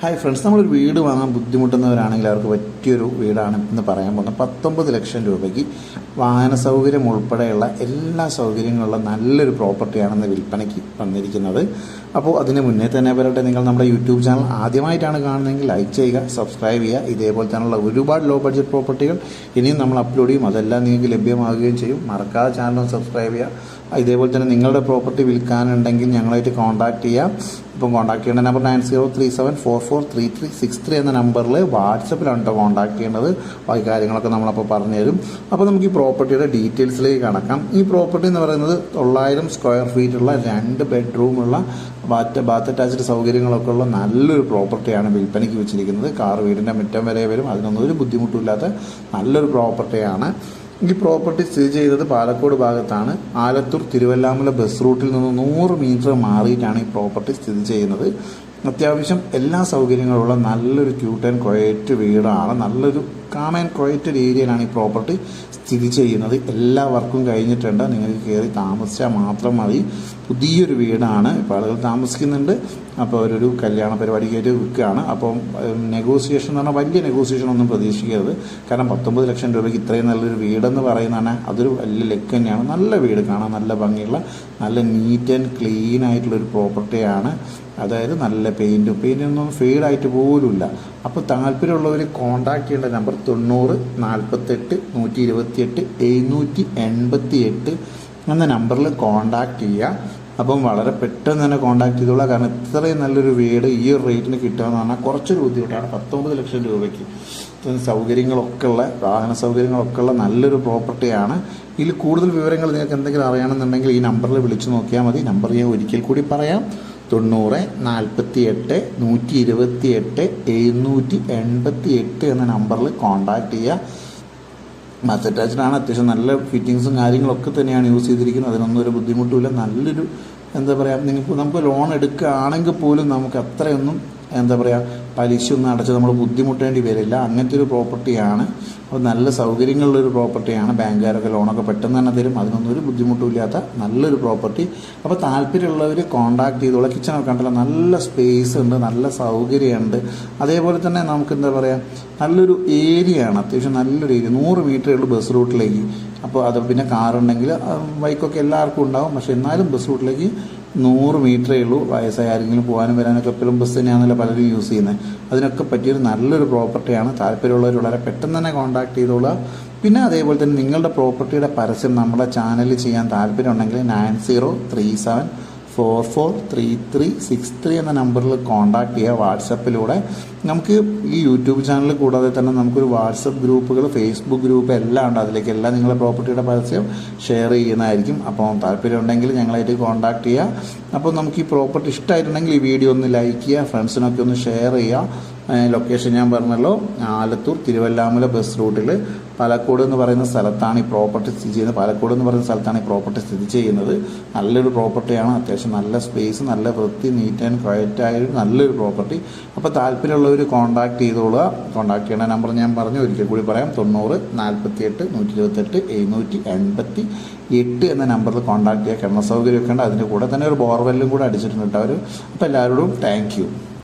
Hi friends നമ്മളൊരു വീട് വാങ്ങാൻ ബുദ്ധിമുട്ടുന്നവരാണെങ്കിൽ അവർക്ക് പറ്റിയൊരു വീടാണ് എന്ന് പറയാൻ പോകുന്നത്. പത്തൊമ്പത് ലക്ഷം രൂപയ്ക്ക് വാഹന സൗകര്യം ഉൾപ്പെടെയുള്ള എല്ലാ സൗകര്യങ്ങളുള്ള നല്ലൊരു പ്രോപ്പർട്ടിയാണെന്ന് വിൽപ്പനയ്ക്ക് വന്നിരിക്കുന്നത്. അപ്പോൾ അതിന് മുന്നേ തന്നെ വരട്ടെ നിങ്ങൾ നമ്മുടെ യൂട്യൂബ് ചാനൽ ആദ്യമായിട്ടാണ് കാണുന്നതെങ്കിൽ ലൈക്ക് ചെയ്യുക സബ്സ്ക്രൈബ് ചെയ്യുക. ഇതേപോലെ തന്നെയുള്ള ഒരുപാട് ലോ ബഡ്ജറ്റ് പ്രോപ്പർട്ടികൾ ഇനിയും നമ്മൾ അപ്ലോഡ് ചെയ്യും. അതെല്ലാം നിങ്ങൾക്ക് ലഭ്യമാകുകയും ചെയ്യും. മറക്കാതെ ചാനലും സബ്സ്ക്രൈബ് ചെയ്യുക. ഇതേപോലെ തന്നെ നിങ്ങളുടെ പ്രോപ്പർട്ടി വിൽക്കാനുണ്ടെങ്കിൽ ഞങ്ങളായിട്ട് കോൺടാക്ട് ചെയ്യാം ഇപ്പം കോൺടാക്ട് ചെയ്യേണ്ട number nine zero three seven four four three three six three എന്ന നമ്പറിൽ വാട്സപ്പിലാണ് കേട്ടോ കോൺടാക്ട് ചെയ്യേണ്ടത് ബാക്കി കാര്യങ്ങളൊക്കെ നമ്മളപ്പോൾ പറഞ്ഞു തരും അപ്പോൾ നമുക്ക് ഈ പ്രോപ്പർട്ടിയുടെ ഡീറ്റെയിൽസിലേക്ക് കടക്കാം. ഈ പ്രോപ്പർട്ടി എന്ന് പറയുന്നത് തൊള്ളായിരം സ്ക്വയർ ഫീറ്റുള്ള രണ്ട് ബെഡ്റൂമുള്ള ബാത്ത് ബാത്ത് അറ്റാച്ച്ഡ് സൗകര്യങ്ങളൊക്കെ ഉള്ള നല്ലൊരു പ്രോപ്പർട്ടിയാണ് വിൽപ്പനയ്ക്ക് വെച്ചിരിക്കുന്നത്. കാർ വീടിന്റെ മുറ്റം വരെ വരും. അതിനൊന്നും ഒരു ബുദ്ധിമുട്ടില്ലാത്ത നല്ലൊരു പ്രോപ്പർട്ടിയാണ്. ഈ പ്രോപ്പർട്ടി സ്ഥിതി ചെയ്തത് പാലക്കോട് ഭാഗത്താണ്. ആലത്തൂർ തിരുവല്ലാമല ബസ് റൂട്ടിൽ നിന്ന് നൂറ് മീറ്റർ മാറിയിട്ടാണ് ഈ പ്രോപ്പർട്ടി സ്ഥിതി ചെയ്യുന്നത്. അത്യാവശ്യം എല്ലാ സൗകര്യങ്ങളുള്ള നല്ലൊരു ക്യൂട്ട് ആൻഡ് ക്വയറ്റ് വീടാണ്. നല്ലൊരു കാം ആൻഡ് ഏരിയയിലാണ് ഈ പ്രോപ്പർട്ടി സ്ഥിതി ചെയ്യുന്നത്. എല്ലാ വർക്കും കഴിഞ്ഞിട്ടുണ്ട്. നിങ്ങൾക്ക് കയറി താമസിച്ചാൽ മാത്രം മതി. പുതിയൊരു വീടാണ്. ഇപ്പോൾ ആളുകൾ താമസിക്കുന്നുണ്ട്. അപ്പോൾ ഒരു കല്യാണ പരിപാടിക്കായിട്ട് വിൽക്കുകയാണ് അപ്പോൾ നെഗോസിയേഷൻ എന്ന് പറഞ്ഞാൽ വലിയ നെഗോസിയേഷൻ ഒന്നും പ്രതീക്ഷിക്കരുത്. കാരണം പത്തൊമ്പത് ലക്ഷം രൂപയ്ക്ക് ഇത്രയും നല്ലൊരു വീടെന്ന് പറയുന്നതാണ് അതൊരു വലിയ ലെക്ക് തന്നെയാണ്. നല്ല വീട് കാണാൻ നല്ല ഭംഗിയുള്ള നല്ല നീറ്റ് ആൻഡ് ക്ലീൻ ആയിട്ടുള്ളൊരു പ്രോപ്പർട്ടിയാണ് അതായത് നല്ല പെയിന്റ് പെയിന്റൊന്നും ഫെയ്ഡായിട്ട് പോലുമില്ല. അപ്പോൾ താല്പര്യമുള്ളവർ കോൺടാക്ട് ചെയ്യേണ്ട നമ്പർ തൊണ്ണൂറ് നാൽപ്പത്തെട്ട് നൂറ്റി ഇരുപത്തിയെട്ട് എഴുന്നൂറ്റി എൺപത്തി എട്ട് എന്ന നമ്പറിൽ കോൺടാക്ട് ചെയ്യുക അപ്പം വളരെ പെട്ടെന്ന് തന്നെ കോൺടാക്ട് ചെയ്തോളാം. കാരണം ഇത്രയും നല്ലൊരു വീട് ഈ ഒരു റേറ്റിന് കിട്ടുക എന്ന് പറഞ്ഞാൽ കുറച്ചൊരു ബുദ്ധിമുട്ടാണ്. പത്തൊമ്പത് ലക്ഷം രൂപയ്ക്ക്. സൗകര്യങ്ങളൊക്കെ ഉള്ള വാഹന സൗകര്യങ്ങളൊക്കെ ഉള്ള നല്ലൊരു പ്രോപ്പർട്ടിയാണ് ഇതിൽ കൂടുതൽ വിവരങ്ങൾ നിങ്ങൾക്ക് എന്തെങ്കിലും അറിയണമെന്നുണ്ടെങ്കിൽ ഈ നമ്പറിൽ വിളിച്ചു നോക്കിയാൽ മതി. നമ്പർ ഞാൻ ഒരിക്കൽ കൂടി പറയാം. തൊണ്ണൂറ് നാൽപ്പത്തി എട്ട് നൂറ്റി ഇരുപത്തി എട്ട് എഴുന്നൂറ്റി എൺപത്തി എട്ട് എന്ന നമ്പറിൽ കോൺടാക്ട് ചെയ്യുക മത്ത് അറ്റാച്ച്ഡാണ് അത്യാവശ്യം നല്ല ഫിറ്റിങ്സും കാര്യങ്ങളൊക്കെ തന്നെയാണ് യൂസ് ചെയ്തിരിക്കുന്നത്. അതിനൊന്നും ഒരു ബുദ്ധിമുട്ടുമില്ല. നല്ലൊരു എന്താ പറയുക നിങ്ങൾക്ക് നമുക്ക് ലോൺ എടുക്കുകയാണെങ്കിൽ പോലും നമുക്ക് അത്രയൊന്നും എന്താ പറയുക പലിശ ഒന്നും അടച്ച് നമ്മൾ ബുദ്ധിമുട്ടേണ്ടി വരില്ല. അങ്ങനത്തെ ഒരു പ്രോപ്പർട്ടിയാണ്. അപ്പോൾ നല്ല സൗകര്യങ്ങളുള്ളൊരു പ്രോപ്പർട്ടിയാണ്. ബാങ്കുകാരൊക്കെ ലോണൊക്കെ പെട്ടെന്ന് തന്നെ തരും. അതിനൊന്നും ഒരു ബുദ്ധിമുട്ടുമില്ലാത്ത നല്ലൊരു പ്രോപ്പർട്ടി. അപ്പോൾ താല്പര്യമുള്ളവർ കോൺടാക്ട് ചെയ്തോളാം. കിച്ചണൊക്കെ കണ്ടല്ലോ നല്ല സ്പേസ് ഉണ്ട് നല്ല സൗകര്യമുണ്ട്. അതേപോലെ തന്നെ നമുക്ക് എന്താ പറയുക നല്ലൊരു ഏരിയയാണ്. അത്യാവശ്യം നല്ലൊരു ഏരിയ. നൂറ് മീറ്റർ ഉള്ളൂ ബസ് റൂട്ടിലേക്ക്. അപ്പോൾ അത് പിന്നെ കാറുണ്ടെങ്കിൽ ബൈക്കൊക്കെ എല്ലാവർക്കും ഉണ്ടാവും. പക്ഷേ എന്നാലും ബസ് റൂട്ടിലേക്ക് നൂറ് മീറ്ററേ ഉള്ളൂ വയസ്സായ ആരെങ്കിലും പോകാനും വരാനൊക്കെ എപ്പോഴും ബസ് തന്നെയാണല്ലോ പലരും യൂസ് ചെയ്യുന്നത് അതിനൊക്കെ പറ്റിയൊരു നല്ലൊരു പ്രോപ്പർട്ടിയാണ് താല്പര്യമുള്ളവർ വളരെ പെട്ടെന്ന് തന്നെ കോൺടാക്ട് ചെയ്തോളുക. പിന്നെ അതേപോലെ തന്നെ നിങ്ങളുടെ പ്രോപ്പർട്ടിയുടെ പരസ്യം നമ്മുടെ ചാനലിൽ ചെയ്യാൻ താല്പര്യമുണ്ടെങ്കിൽ nine zero three seven four four three three six three എന്ന നമ്പറിൽ കോൺടാക്ട് ചെയ്യുക. വാട്സപ്പിലൂടെ നമുക്ക് ഈ യൂട്യൂബ് ചാനൽ കൂടാതെ തന്നെ നമുക്കൊരു വാട്സപ്പ് ഗ്രൂപ്പുകൾ ഫേസ്ബുക്ക് ഗ്രൂപ്പ് എല്ലാം ഉണ്ട്. അതിലേക്ക് എല്ലാം നിങ്ങളുടെ പ്രോപ്പർട്ടിയുടെ പരസ്യം ഷെയർ ചെയ്യുന്നതായിരിക്കും. അപ്പോൾ താല്പര്യമുണ്ടെങ്കിൽ ഞങ്ങളായിട്ട് കോൺടാക്ട് ചെയ്യുക. അപ്പോൾ നമുക്ക് ഈ പ്രോപ്പർട്ടി ഇഷ്ടമായിട്ടുണ്ടെങ്കിൽ ഈ വീഡിയോ ഒന്ന് ലൈക്ക് ചെയ്യുക ഫ്രണ്ട്സിനൊക്കെ ഒന്ന് ഷെയർ ചെയ്യുക. ലൊക്കേഷൻ ഞാൻ പറഞ്ഞല്ലോ ആലത്തൂർ തിരുവല്ലാമല ബസ് റൂട്ടിൽ പാലക്കോട് എന്ന് പറയുന്ന സ്ഥലത്താണ് ഈ പ്രോപ്പർട്ടി സ്ഥിതി ചെയ്യുന്നത്. പാലക്കോട് എന്ന് പറയുന്ന സ്ഥലത്താണ് ഈ പ്രോപ്പർട്ടി സ്ഥിതി ചെയ്യുന്നത്. നല്ലൊരു പ്രോപ്പർട്ടിയാണ്. അത്യാവശ്യം നല്ല സ്പേസ് നല്ല വൃത്തി നീറ്റ് ആൻഡ് ക്വയറ്റ് ആയ നല്ലൊരു പ്രോപ്പർട്ടി. അപ്പോൾ താല്പര്യമുള്ളവർ കോൺടാക്ട് ചെയ്തോളുക. കോൺടാക്ട് ചെയ്യണ നമ്പർ ഞാൻ പറഞ്ഞു. ഒരിക്കൽ കൂടി പറയാം. തൊണ്ണൂറ് നാൽപ്പത്തി എട്ട് നൂറ്റി ഇരുപത്തെട്ട് എഴുന്നൂറ്റി എൺപത്തി എട്ട് എന്ന നമ്പറിൽ കോൺടാക്ട് ചെയ്യുക കിണർ സൗകര്യമൊക്കെ ഉണ്ട്. അതിന്റെ കൂടെ തന്നെ ഒരു ബോർവെല്ലും കൂടെ അടിച്ചിട്ടുണ്ട് അവർ അപ്പോൾ എല്ലാവരോടും താങ്ക് യു